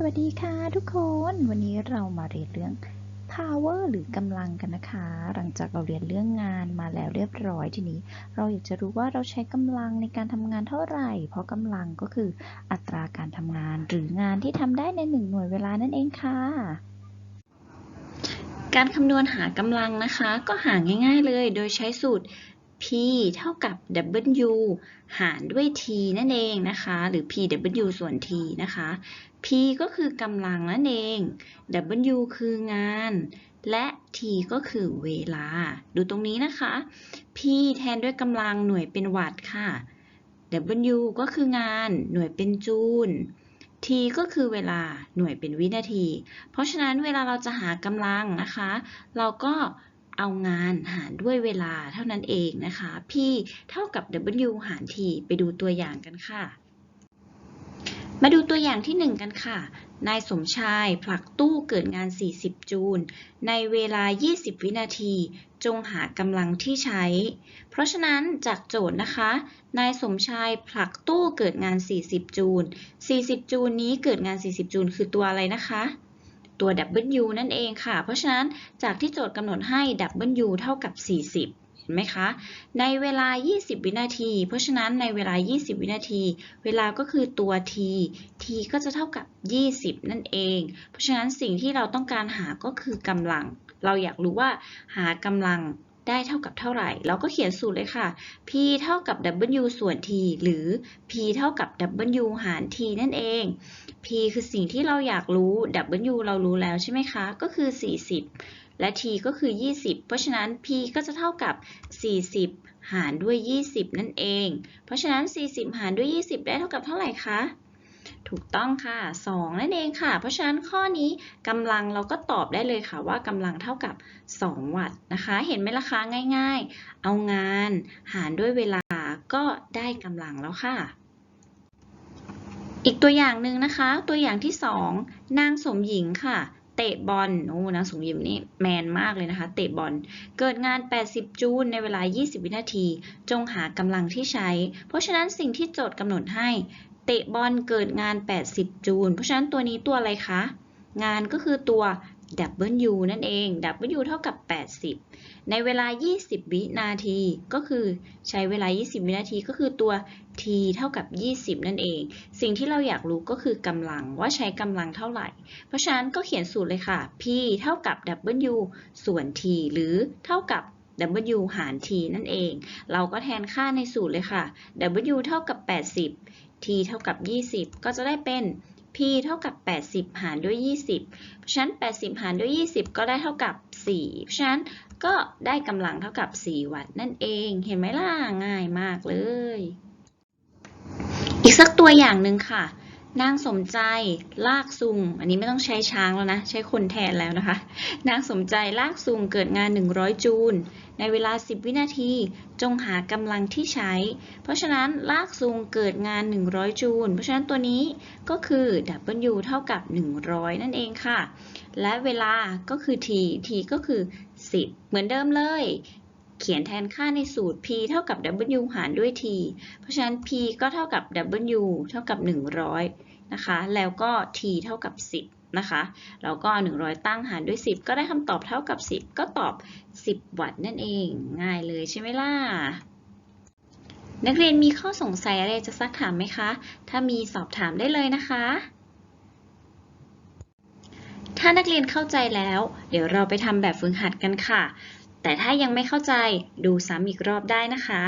สวัสดีค่ะทุกคนวันนี้เรามาเรียนเรื่อง power หรือกำลังกันนะคะ หลังจากเราเรียนเรื่องงานมาแล้วเรียบร้อยทีนี้ เราอยากจะรู้ว่าเราใช้กำลังในการทำงานเท่าไหร่ เพราะกำลังก็คืออัตราการทำงานหรืองานที่ทำได้ในหนึ่งหน่วยเวลานั่นเองค่ะ การคำนวณหากำลังนะคะ ก็หาง่ายๆเลยโดยใช้สูตร P เท่ากับ W หารด้วย T นั่นเองนะคะ หรือ PW ส่วน T นะคะ P ก็คือกำลังนั่นเอง W คืองาน และ T ก็คือเวลา ดูตรงนี้นะคะ P แทนด้วยกำลังหน่วยเป็นวัตต์ค่ะ W ก็คืองานหน่วยเป็นจูล T ก็คือเวลาหน่วยเป็นวินาที เพราะฉะนั้นเวลาเราจะหากำลังนะคะ เราก็เอางานหารด้วยเวลาเท่านั้นเองนะคะ P เท่ากับ W หาร T ไปดูตัวอย่างกันค่ะ มาดูตัวอย่างที่ 1 กันค่ะ นายสมชายผลักตู้เกิดงาน 40 จูล ในเวลา 20 วินาที จงหากำลังที่ใช้ เพราะฉะนั้นจากโจทย์นะคะ นายสมชายผลักตู้เกิดงาน 40 จูล 40 จูลนี้เกิดงาน 40 จูลคือตัวอะไรนะคะ ตัว W นั่นเองค่ะ เพราะฉะนั้นจากที่โจทย์กำหนดให้ W เท่ากับ 40 ห็นไหมคะ ในเวลา 20 วินาที เพราะฉะนั้นในเวลา 20 วินาที เวลาก็คือตัว t t ก็จะเท่ากับ 20 นั่นเอง เพราะฉะนั้นสิ่งที่เราต้องการหาก็คือกำลัง เราอยากรู้ว่าหากำลังได้เท่ากับเท่าไหร่ เราก็เขียนสูตรเลยค่ะ p เท่ากับ w ส่วน t หรือ p เท่ากับ w หาร t นั่นเอง p คือสิ่งที่เราอยากรู้ w เรารู้แล้วใช่ไหมคะ ก็คือ 40 และ t ก็คือ 20 เพราะฉะนั้น p ก็จะเท่ากับ 40 หารด้วย 20 นั่นเอง เพราะฉะนั้น 40 หารด้วย 20 ได้เท่ากับเท่าไหร่คะถูกต้องค่ะ 2 นั่นเองค่ะ เพราะฉะนั้นข้อนี้กำลังเราก็ตอบได้เลยค่ะว่ากำลังเท่ากับ 2 วัตต์นะคะ เห็นไหมล่ะคะง่าย ๆ เอางานหารด้วยเวลาก็ได้กำลังแล้วค่ะ อีกตัวอย่างหนึ่งนะคะ ตัวอย่างที่ 2 นางสมหญิงค่ะ เตะบอลโอ้นางสมหญิมนี่แมนมากเลยนะคะ เตะบอล เกิดงาน 80 จูลในเวลา 20 วินาที จงหากำลังที่ใช้ เพราะฉะนั้นสิ่งที่โจทย์กำหนดให้ เตะบอลเกิดงาน 80 จูลเพราะฉะนั้นตัวนี้ตัวอะไรคะ งานก็คือตัว W นั่นเอง W เท่ากับ 80 ในเวลา 20 วินาที ก็คือใช้เวลา 20 วินาทีก็คือตัว T เท่ากับ 20 นั่นเอง สิ่งที่เราอยากรู้ก็คือกำลังว่าใช้กำลังเท่าไหร่ เพราะฉะนั้นก็เขียนสูตรเลยค่ะ P เท่ากับ W ส่วน T หรือเท่ากับ W หาร T นั่นเอง เราก็แทนค่าในสูตรเลยค่ะ W เท่ากับ 80 T เท่ากับ 20 ก็จะได้เป็น P เท่ากับ 80 หารด้วย 20 เพราะฉะนั้น 80 หารด้วย 20 ก็ได้เท่ากับ 4 เพราะฉะนั้นก็ได้กำลังเท่ากับ 4 วัตต์นั่นเอง เห็นไหมล่ะ ง่ายมากเลย อีกสักตัวอย่างหนึ่งค่ะ นางสมใจลากซุง อันนี้ไม่ต้องใช้ช้างแล้วนะ ใช้คนแทนแล้วนะคะ นางสมใจลากซุงเกิดงาน 100 จูล ในเวลา 10 วินาที จงหากำลังที่ใช้ เพราะฉะนั้นลากซุงเกิดงาน 100 จูล เพราะฉะนั้นตัวนี้ก็คือ W เท่ากับ 100 นั่นเองค่ะ และเวลาก็คือ T T ก็คือ 10 เหมือนเดิมเลย เขียนแทนค่าในสูตร P เท่ากับ W หารด้วย T เพราะฉะนั้น P ก็เท่ากับ W เท่ากับ 100 นะคะ แล้วก็ T เท่ากับ 10 นะคะแล้วก็ 100 ตั้งหารด้วย 10 ก็ได้คำตอบเท่ากับ 10 ก็ตอบ 10 วัตต์นั่นเอง ง่ายเลยใช่ไหมล่ะ นักเรียนมีข้อสงสัยอะไรจะซักถามไหมคะ ถ้ามีสอบถามได้เลยนะคะ ถ้านักเรียนเข้าใจแล้ว เดี๋ยวเราไปทำแบบฝึกหัดกันค่ะ แต่ถ้ายังไม่เข้าใจดูซ้ำอีกรอบได้นะคะ